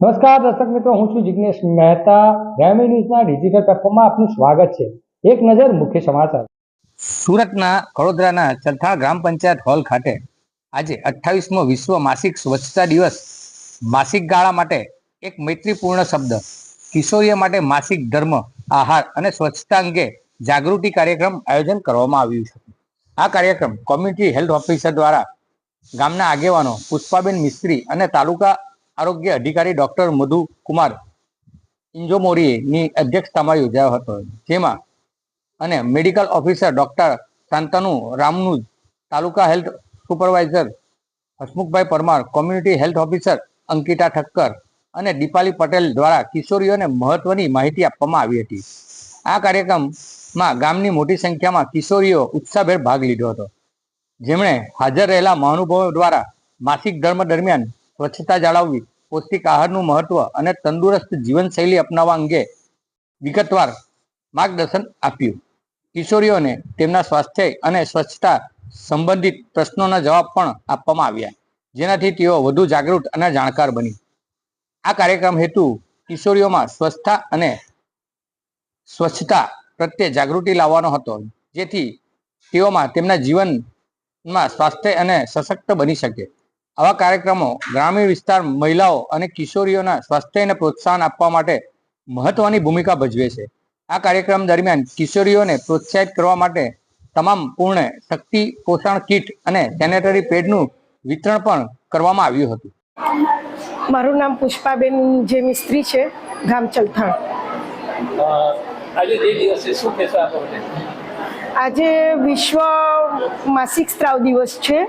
નમસ્કાર દર્શક મિત્રો, હું છું જિગ્નેશ મહેતા. ગ્રામી ન્યૂઝના ડિજિટલ પ્લેટફોર્મમાં આપનું સ્વાગત છે. એક નજર મુખ્ય સમાચાર. સુરતના કડોદરાના ચલથાણ ગ્રામ પંચાયત હોલ ખાતે આજે અઠ્ઠાવીસમો વિશ્વ માસિક સ્વચ્છતા દિવસ માસિક ગાળા માટે એક મૈત્રીપૂર્ણ શબ્દ, કિશોરીઓ માટે માસિક ધર્મ, આહાર અને સ્વચ્છતા અંગે જાગૃતિ કાર્યક્રમ આયોજન કરવામાં આવ્યું છે. આ કાર્યક્રમ કોમ્યુનિટી હેલ્થ ઓફિસર દ્વારા ગામના આગેવાનો પુષ્પાબેન મિસ્ત્રી અને તાલુકા આરોગ્ય અધિકારી ડોક્ટર મધુ કુમાર ઇન્જોમોરીની અધ્યક્ષતામાં યોજાયો હતો. જેમાં અને medical officer doctor Shantanu Ramanuj taluka health supervisor Hasmukhbhai Parmar, community health officer Ankita Thakkar અને દીપાલી પટેલ દ્વારા કિશોરીઓને મહત્વની માહિતી આપવામાં આવી હતી. આ કાર્યક્રમમાં ગામની મોટી સંખ્યામાં કિશોરીઓ ઉત્સાહભેર ભાગ લીધો હતો. જેમણે હાજર રહેલા મહાનુભાવો દ્વારા માસિક ધર્મ દરમિયાન સ્વચ્છતા જાળવવી પૌષ્ટિક આહારનું મહત્વ અને તંદુરસ્ત જીવનશૈલી અપનાવવા અંગે વિગતવાર માર્ગદર્શન આપ્યું. કિશોરીઓને તેમના સ્વાસ્થ્ય અને સ્વચ્છતા સંબંધિત પ્રશ્નોના જવાબ પણ આપવામાં આવ્યા, જેનાથી તેઓ વધુ જાગૃત અને જાણકાર બની. આ કાર્યક્રમ હેતુ કિશોરીઓમાં સ્વચ્છતા અને સ્વચ્છતા પ્રત્યે જાગૃતિ લાવવાનો હતો, જેથી તેઓમાં તેમના જીવનમાં સ્વાસ્થ્ય અને સશક્ત બની શકે. આવા કાર્યક્રમો ગ્રામીણ વિસ્તાર મહિલાઓ અને કિશોરીઓના સ્વાસ્થ્યને પ્રોત્સાહન આપવા માટે મહત્વની ભૂમિકા ભજવે છે. આ કાર્યક્રમ દરમિયાન કિશોરીઓને પ્રોત્સાહિત કરવા માટે તમામ પૂર્ણ શક્તિ પોષણ કીટ અને સેનેટરી પેડનું વિતરણ પણ કરવામાં આવ્યું હતું. મારું નામ પુષ્પાબેન જે મિસ્ત્રી છે ગામ ચલથાણ. આજે જે દિવસે શું કહેશો આજે વિશ્વ માસિક સ્ત્રાવ દિવસ છે.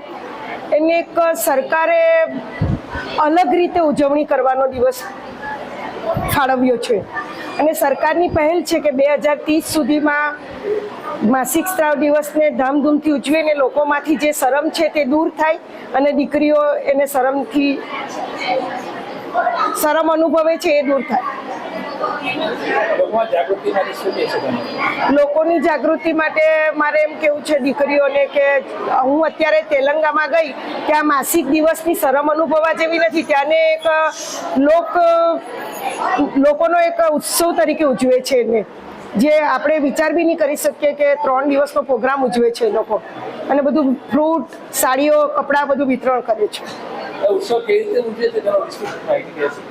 એને એક સરકારે અલગ રીતે ઉજવણી કરવાનો દિવસ ફાળવ્યો છે. અને સરકારની પહેલ છે કે બે હજાર ત્રીસ સુધીમાં માસિક સ્ત્રાવ દિવસને ધામધૂમથી ઉજવીને લોકોમાંથી જે શરમ છે તે દૂર થાય અને દીકરીઓ એને શરમથી શરમ અનુભવે છે એ દૂર થાય. લોકોની જાગૃતિ માટે મારે એમ કેવું છે દીકરીઓને કે હું અત્યારે તેલંગામાં ગઈ ત્યાં માસિક દિવસની શરમ અનુભવવા જેવી નથી. ત્યાંને એક લોક લોકોનો એક ઉત્સવ તરીકે ઉજવે છે એને. જે આપણે વિચાર બી નહીં કરી શકીએ કે ત્રણ દિવસનો પ્રોગ્રામ ઉજવે છે એ લોકો. અને બધું ફ્રૂટ સાડીઓ કપડાં બધું વિતરણ કરે છે. ઉત્સવ કેવી રીતે ઉજવે છે.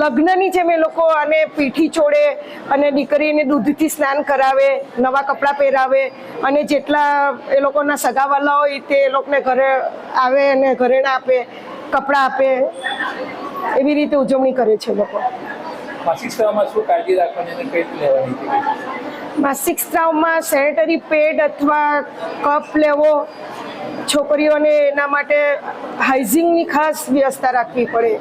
લગ્નની જેમ એ લોકો આને પીઠી ચોડે અને દીકરીને દૂધથી સ્નાન કરાવે નવા કપડાં પહેરાવે અને જેટલા એ લોકોના સગાવાલા હોય તે એ લોકોને ઘરે આવે અને ઘરેણા આપે કપડાં આપે એવી રીતે ઉજવણી કરે છે લોકો. માસિક સ્ત્રાવમાં શું કાળજી રાખવાની અને કઈ લેવાની માસિક સ્ત્રાવમાં સેનેટરી પેડ અથવા કપ લેવો છોકરીઓને એના માટે હાઇજિનની ખાસ વ્યવસ્થા રાખવી પડે.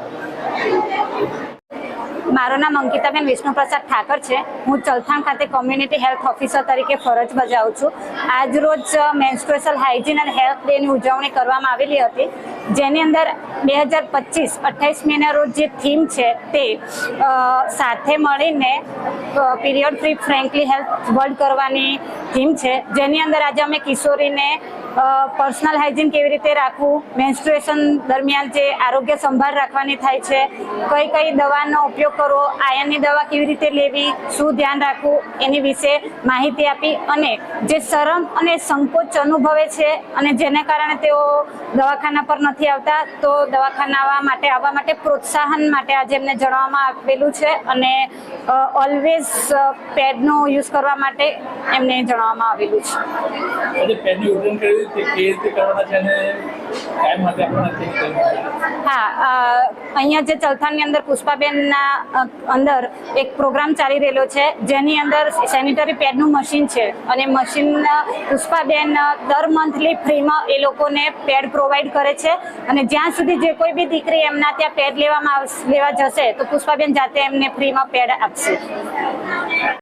મારું નામ અંકિતાબેન વિષ્ણુપ્રસાદ ઠાકર છે. હું ચલથાણ ખાતે કોમ્યુનિટી હેલ્થ ઓફિસર તરીકે ફરજ બજાવું છું. આજ રોજ મેન્સ્ટ્રુએશલ હાઇજીન અને હેલ્થ ડેની ઉજવણી કરવામાં આવેલી હતી. જેની અંદર બે હજાર પચીસ, અઠ્ઠાવીસ મેના રોજ જે થીમ છે તે સાથે મળીને period free frankly health world કરવાની થીમ છે. જેની અંદર આજે અમે કિશોરીને પર્સનલ હાઇજીન કેવી રીતે રાખવું? મેન્સ્ટ્રુએશન દરમિયાન જે આરોગ્ય સંભાળ રાખવાની થાય છે, કઈ કઈ દવાનો ઉપયોગ કરવો, આયનની દવા કેવી રીતે લેવી, શું ધ્યાન રાખવું, એની વિશે માહિતી આપી અને જે શરમ અને સંકોચ અનુભવે છે અને જેને કારણે તેઓ દવાખાના પર નથી આવતા, તો દવાખાના માટે, આવવા માટે પ્રોત્સાહન માટે આજે એમને જણાવવામાં આવેલું છે અને ઓલવેઝ પેડનો યુઝ કરવા માટે એમને જણાવવામાં આવેલું છે. આજે પેનનું વિતરણ કર્યું તે કેવી રીતે કરવાના છે અને કાયમ માટે રીતે? હા અહીંયા જે ચલથાણની અંદર પુષ્પાબેનના અંદર એક પ્રોગ્રામ ચાલી રહેલો છે, જેની અંદર સેનિટરી પેડનું મશીન છે અને મશીન પુષ્પાબેન દર મંથલી ફ્રીમાં એ લોકોને પેડ પ્રોવાઈડ કરે છે અને જ્યાં સુધી જે કોઈ બી દીકરી એમના ત્યાં પેડ લેવામાં લેવા જશે, તો પુષ્પાબેન જાતે એમને ફ્રીમાં પેડ આપશે